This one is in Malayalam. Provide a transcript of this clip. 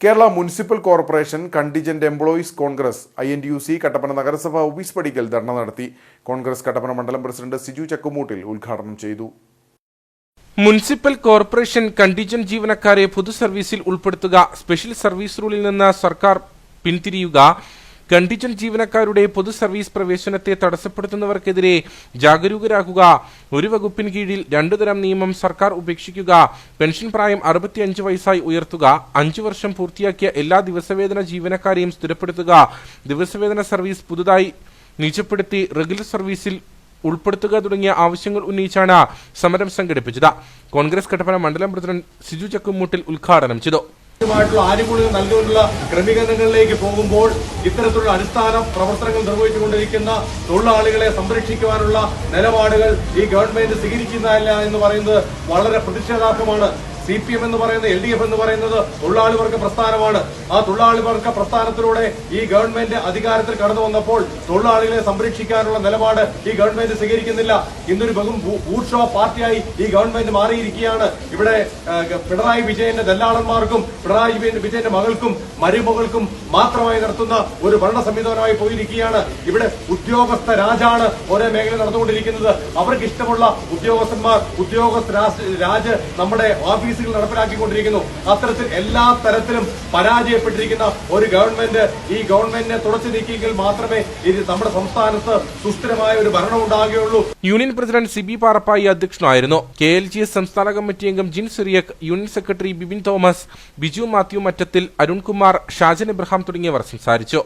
Kerala municipal corporation contingent employees congress I N U C Kattappana നഗരസഭ ഓഫീസ് പടിക്കൽ ധർണ നടത്തി. കോൺഗ്രസ് കട്ടപ്പന മണ്ഡലം പ്രസിഡന്റ് സിജു ചക്കുമൂട്ടിൽ ഉദ്ഘാടനം ചെയ്തു. മുനിസിപ്പൽ കോർപ്പറേഷൻ കണ്ടിജന്റ് ജീവനക്കാരെ പൊതു സർവീസിൽ ഉൾപ്പെടുത്തുക സ്പെഷ്യൽ സർവീസ് റൂളിൽ നിന്ന് സർക്കാർ പിന്തിരിയുക കണ്ടിജന്റ് ജീവനക്കാരുടെ പൊതു സർവീസ് പ്രവേശനത്തെ തടസ്സപ്പെടുത്തുന്നവർക്കെതിരെ ജാഗരൂകരാകുക. ഒരു വകുപ്പിന് കീഴിൽ രണ്ടു തരം നിയമം സർക്കാർ ഉപേക്ഷിക്കുക. പെൻഷൻ പ്രായം അറുപത്തിയഞ്ച് വയസ്സായി ഉയർത്തുക. അഞ്ചു വർഷം പൂർത്തിയാക്കിയ എല്ലാ ദിവസവേതന ജീവനക്കാരെയും സ്ഥിരപ്പെടുത്തുക. ദിവസവേതന സർവീസ് പുതുതായി നിജപ്പെടുത്തി റെഗുലർ സർവീസിൽ ഉൾപ്പെടുത്തുക തുടങ്ങിയ ആവശ്യങ്ങൾ ഉന്നയിച്ചാണ് സമരം സംഘടിപ്പിച്ചത്. കോൺഗ്രസ് കട്ടപ്പന മണ്ഡലം പ്രസിഡന്റ് സിജു ചക്കുമൂട്ടിൽ ഉദ്ഘാടനം ചെയ്തു. മായിട്ടുള്ള ആനുകൂല്യം നൽകിക്കൊണ്ടുള്ള ക്രമീകരണങ്ങളിലേക്ക് പോകുമ്പോൾ ഇത്തരത്തിലുള്ള അടിസ്ഥാന പ്രവർത്തനങ്ങൾ നിർവഹിച്ചുകൊണ്ടിരിക്കുന്ന തൊഴിലാളികളെ സംരക്ഷിക്കുവാനുള്ള നിലപാടുകൾ ഈ ഗവൺമെന്റ് സ്വീകരിക്കുന്നില്ല എന്ന് പറയുന്നത് വളരെ പ്രതിഷേധാർഹമാണ്. സി പി എം എന്ന് പറയുന്നത് എൽ ഡി എഫ് എന്ന് പറയുന്നത് തൊഴിലാളി വർഗ പ്രസ്ഥാനമാണ്. ആ തൊഴിലാളി വർഗ പ്രസ്ഥാനത്തിലൂടെ ഈ ഗവൺമെന്റ് അധികാരത്തിൽ കടന്നു വന്നപ്പോൾ തൊഴിലാളികളെ സംരക്ഷിക്കാനുള്ള നിലപാട് ഈ ഗവൺമെന്റ് സ്വീകരിക്കുന്നില്ല. ഇന്നൊരു ബഹും ബൂഷോ പാർട്ടിയായി ഈ ഗവൺമെന്റ് മാറിയിരിക്കുകയാണ്. ഇവിടെ പിണറായി വിജയന്റെ ദല്ലാളന്മാർക്കും പിണറായി വിജയന്റെ മകൾക്കും മരുമകൾക്കും മാത്രമായി നടത്തുന്ന ഒരു ഭരണ സംവിധാനമായി പോയിരിക്കുകയാണ്. ഇവിടെ ഉദ്യോഗസ്ഥ രാജാണ് ഓരോ മേഖല നടന്നുകൊണ്ടിരിക്കുന്നത്. അവർക്ക് ഇഷ്ടമുള്ള ഉദ്യോഗസ്ഥന്മാർ ഉദ്യോഗസ്ഥ രാജ് നമ്മുടെ ഓഫീസുകൾ നടപ്പിലാക്കിക്കൊണ്ടിരിക്കുന്നു. അത്തരത്തിൽ എല്ലാ തരത്തിലും പരാജയപ്പെട്ടിരിക്കുന്ന ഒരു ഗവൺമെന്റ് ഈ ഗവൺമെന്റിനെ തുടച്ചു നീക്കിയെങ്കിൽ മാത്രമേ ഇത് നമ്മുടെ സംസ്ഥാനത്ത് സുസ്ഥിരമായ ഒരു ഭരണം ഉണ്ടാകുകയുള്ളൂ. യൂണിയൻ പ്രസിഡന്റ് സിബി പാറപ്പായി അധ്യക്ഷനായിരുന്നു. കെ എൽ ജി എസ് സംസ്ഥാന കമ്മിറ്റി അംഗം ജിൻ സിറിയക് യൂണിയൻ സെക്രട്ടറി ബിബിൻ തോമസ് ബിജു മാത്യു മറ്റത്തിൽ അരുൺകുമാർ ഷാജൻ ഇബ്രഹാം തുടങ്ങിയവർ സംസാരിച്ചു.